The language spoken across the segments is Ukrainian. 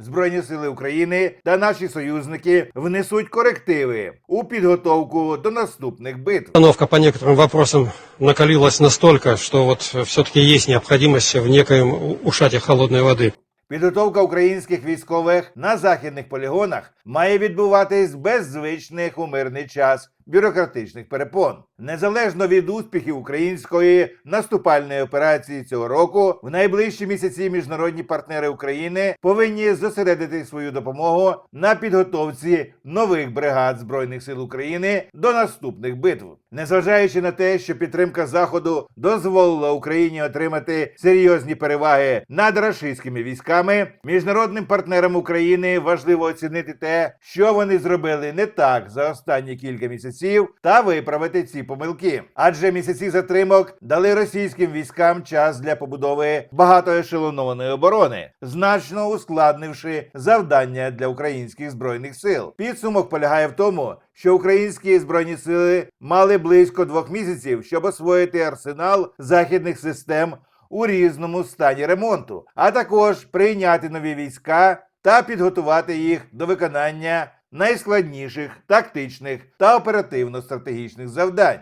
Збройні сили України та наші союзники внесуть корективи у підготовку до наступних битв. Обстановка по некоторым вопросам накалилась настолько, что вот все-таки есть необходимость в некоем ушате холодной воды. Підготовка українських військових на західних полігонах має відбуватись без звичних у мирний час бюрократичних перепон. Незалежно від успіхів української наступальної операції цього року, в найближчі місяці міжнародні партнери України повинні зосередити свою допомогу на підготовці нових бригад збройних сил України до наступних битв. Незважаючи на те, що підтримка заходу дозволила Україні отримати серйозні переваги над рашистськими військами, міжнародним партнерам України важливо оцінити те, що вони зробили не так за останні кілька місяців, та виправити ці помилки. Адже місяці затримок дали російським військам час для побудови багатоешелонованої оборони, значно ускладнивши завдання для українських збройних сил. Підсумок полягає в тому, що українські збройні сили мали близько двох місяців, щоб освоїти арсенал західних систем у різному стані ремонту, а також прийняти нові війська та підготувати їх до виконання найскладніших тактичних та оперативно-стратегічних завдань.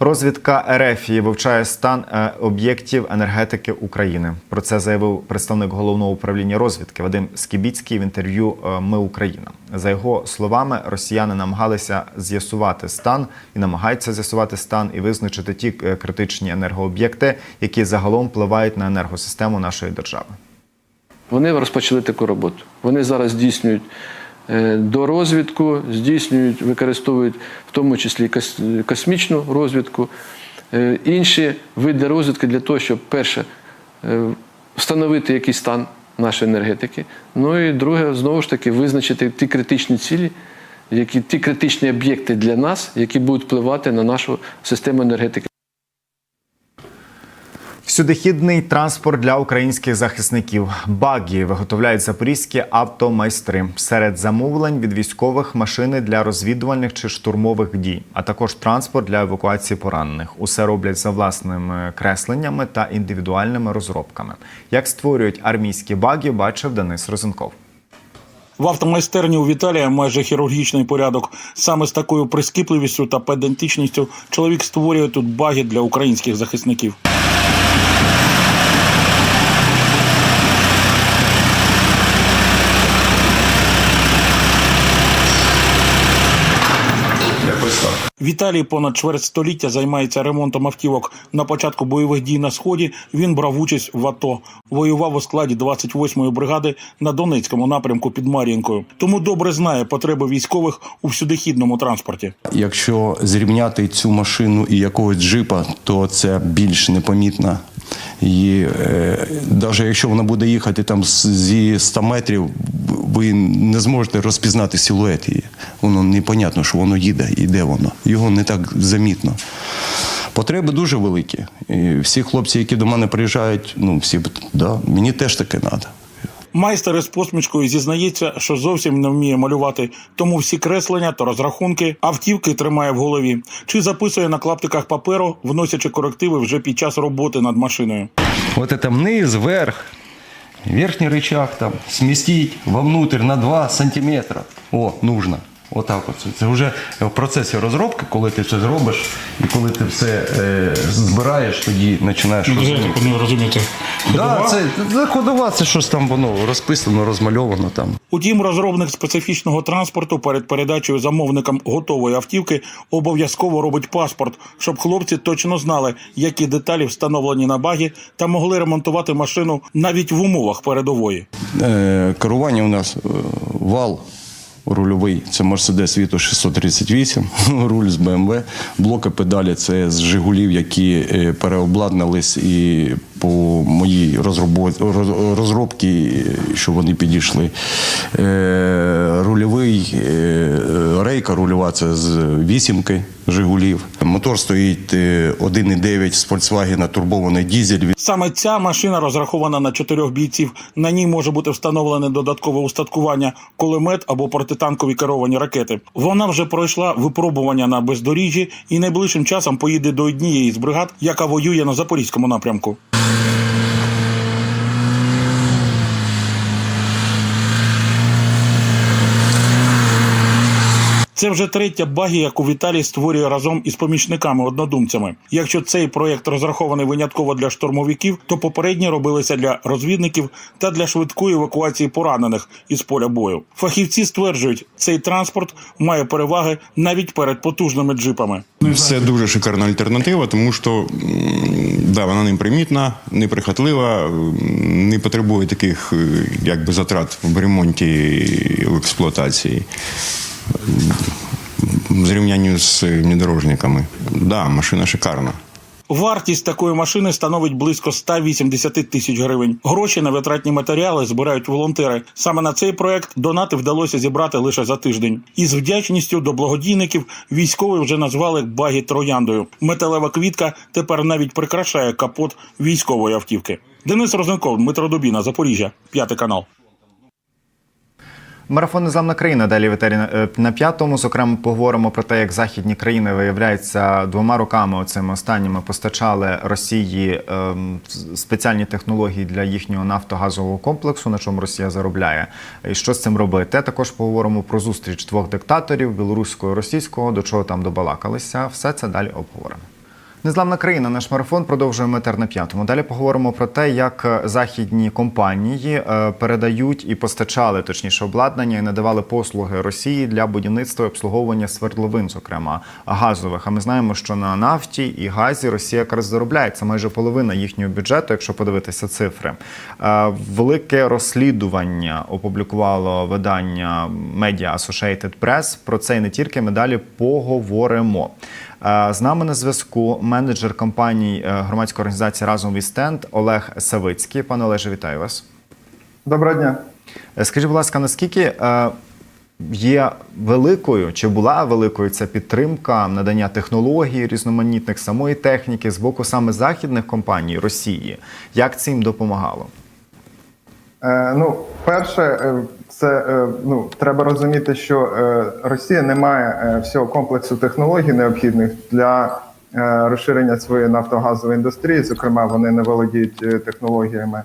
Розвідка РФ вивчає стан е, об'єктів енергетики України. Про це заявив представник головного управління розвідки Вадим Скібіцький в інтерв'ю е, Ми Україна. За його словами, росіяни намагалися з'ясувати стан і намагаються з'ясувати стан і визначити ті е, критичні енергооб'єкти, які загалом впливають на енергосистему нашої держави. Вони розпочали таку роботу. Вони зараз здійснюють е, дорозвідку, здійснюють, використовують в тому числі космічну розвідку, е, інші види розвідки для того, щоб перше е, встановити який стан нашої енергетики. Ну і друге, знову ж таки, визначити ті критичні цілі, які ті критичні об'єкти для нас, які будуть впливати на нашу систему енергетики. Всюдихідний транспорт для українських захисників. Багі виготовляють запорізькі автомайстри. Серед замовлень від військових машини для розвідувальних чи штурмових дій, а також транспорт для евакуації поранених. Усе роблять за власними кресленнями та індивідуальними розробками. Як створюють армійські багі, бачив Денис Розенков. В автомайстерні у Віталія майже хірургічний порядок. Саме з такою прискіпливістю та педантичністю чоловік створює тут баги для українських захисників. Віталій понад чверть століття займається ремонтом автівок. На початку бойових дій на сході він брав участь в АТО. Воював у складі 28-ї бригади на Донецькому напрямку під Мар'їнкою. Тому добре знає потреби військових у всюдихідному транспорті. Якщо зрівняти цю машину і якогось джипа, то це більш непомітно. І е, навіть якщо вона буде їхати там зі 100 метрів, ви не зможете розпізнати силует її. Воно непонятно, що воно їде і де воно. Його не так замітно. Потреби дуже великі. І всі хлопці, які до мене приїжджають, ну всі да, мені теж таке треба. Майстер із посмішкою зізнається, що зовсім не вміє малювати, тому всі креслення та розрахунки автівки тримає в голові чи записує на клаптиках паперу, вносячи корективи вже під час роботи над машиною. Вот це вниз, вверх. верхній рычаг там смістіть вовнутрь на 2 сантиметра. О, нужно. Отак от. Це- вже в процесі розробки, коли ти це зробиш, і коли ти все е, збираєш, тоді починаєш розуміти. не розумієте. Да, це, це ходова, це щось там воно розписано, розмальовано там. Утім, розробник специфічного транспорту перед передачею замовникам готової автівки обов'язково робить паспорт, щоб хлопці точно знали, які деталі встановлені на багі, та могли ремонтувати машину навіть в умовах передової. Е, керування у нас е, вал рульовий, це Mercedes Vito 638, руль з BMW, блоки педалі це з Жигулів, які е, переобладнались і по моїй розробці, що вони підійшли. Е, Рульовий е, рейка рульова це з вісімки Жигулів. Мотор стоїть е, 1,9 з Volkswagen турбований дізель. Саме ця машина розрахована на чотирьох бійців. На ній може бути встановлене додаткове устаткування, кулемет або протитанкові керовані ракети. Вона вже пройшла випробування на бездоріжжі і найближчим часом поїде до однієї з бригад, яка воює на запорізькому напрямку. Це вже третя багі, яку Віталій створює разом із помічниками-однодумцями. Якщо цей проєкт розрахований винятково для штурмовиків, то попередні робилися для розвідників та для швидкої евакуації поранених із поля бою. Фахівці стверджують, цей транспорт має переваги навіть перед потужними джипами. Це дуже шикарна альтернатива, тому що да, вона непримітна, неприхотлива, не потребує таких е, якби, затрат в ремонті в експлуатації. В зрівнянні з внедорожниками. Да, машина шикарна. Вартість такої машини становить близько 180 тисяч гривень. Гроші на витратні матеріали збирають волонтери. Саме на цей проект донати вдалося зібрати лише за тиждень. Із вдячністю до благодійників військові вже назвали багі трояндою. Металева квітка тепер навіть прикрашає капот військової автівки. Денис Розенков, Дмитро Дубіна, Запоріжжя, п'ятий канал. Марафон Незламна країна. Далі етері на- е, п'ятому. Зокрема, поговоримо про те, як західні країни виявляється двома роками оцими останніми постачали Росії ем, спеціальні технології для їхнього нафтогазового комплексу, на чому Росія заробляє. І що з цим робити? Також поговоримо про зустріч двох диктаторів білоруського і російського, до чого там добалакалися. Все це далі обговоримо. Незламна країна, наш марафон продовжує етер на п'ятому. Далі поговоримо про те, як е, західні компанії е, передають і постачали точніше обладнання і надавали послуги Росії для будівництва і обслуговування свердловин, зокрема газових. А ми знаємо, що на нафті і газі Росія якраз заробляє це майже половина їхнього бюджету, якщо подивитися цифри. Е, Велике розслідування опублікувало видання Media Associated Press. Про це і не тільки ми далі поговоримо. Е, З нами на зв'язку менеджер компанії е, громадської організації Разом від стенд Олег Савицький. Пане Олеже, вітаю вас. Доброго дня. Е, Скажіть, будь ласка, наскільки є великою чи була великою ця підтримка надання технологій різноманітних самої техніки з боку саме західних компаній Росії? Як це їм допомагало? Ну, перше, це е, ну, треба розуміти, що е, Росія не має е, всього комплексу технологій необхідних для розширення своєї нафтогазової індустрії. Зокрема, вони не володіють технологіями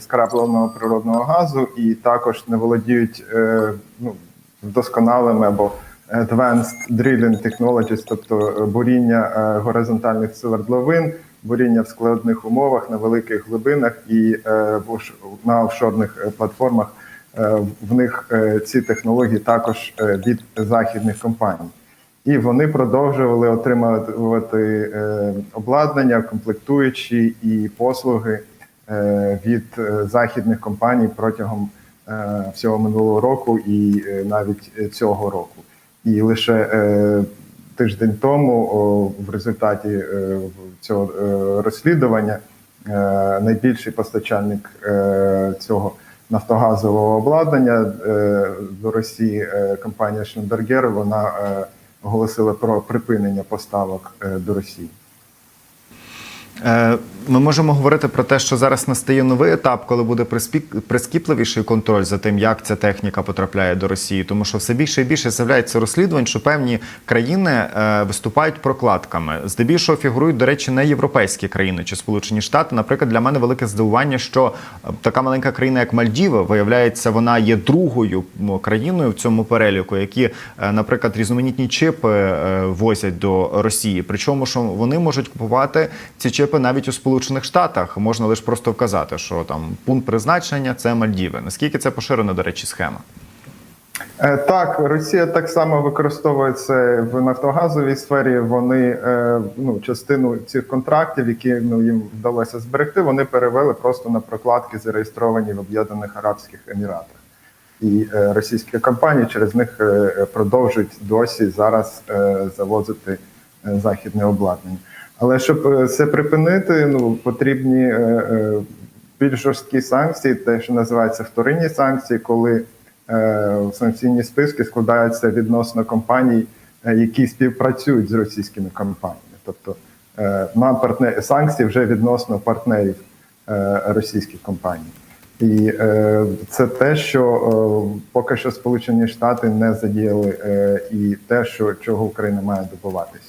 скрапленого природного газу і також не володіють ну, вдосконалими або Advanced Drilling Technologies, тобто буріння горизонтальних свердловин, буріння в складних умовах на великих глибинах і на офшорних платформах. Е, В них е, ці технології також е, від західних компаній. І вони продовжували отримувати обладнання, комплектуючі і послуги від західних компаній протягом всього минулого року і навіть цього року. І лише тиждень тому, в результаті цього розслідування, найбільший постачальник цього нафтогазового обладнання е, до Росії, е, компанія Шнебергер, вона е, оголосила про припинення поставок е, до Росії. Ми можемо говорити про те, що зараз настає новий етап, коли буде прискіпливіший контроль за тим, як ця техніка потрапляє до Росії, тому що все більше і більше з'являється розслідувань, що певні країни е, виступають прокладками. Здебільшого фігурують, до речі, не європейські країни чи Сполучені Штати. Наприклад, для мене велике здивування, що е, така маленька країна, як Мальдіви, виявляється, вона є другою країною в цьому переліку, які, е, наприклад, різноманітні чипи возять до Росії. Причому що вони можуть купувати ці чипи навіть у Сполучених Штатах. Можна лише просто вказати, що там пункт призначення це Мальдіви. Наскільки це поширена, до речі, схема? Е, Так, Росія так само використовує це в нафтогазовій сфері. Вони е, ну, частину цих контрактів, які ну, їм вдалося зберегти, вони перевели просто на прокладки, зареєстровані в Об'єднаних Арабських Еміратах. І е, російські компанії через них продовжують досі зараз завозити західне обладнання. Але щоб е, це припинити, ну потрібні е, е, більш жорсткі санкції, те, що називається вторинні санкції, коли санкційні списки складаються відносно компаній, які співпрацюють з російськими компаніями. Тобто е, на партнер санкції вже відносно партнерів російських компаній. І е, це те, що е, поки що Сполучені Штати не задіяли, е, і те, що чого Україна має добуватись.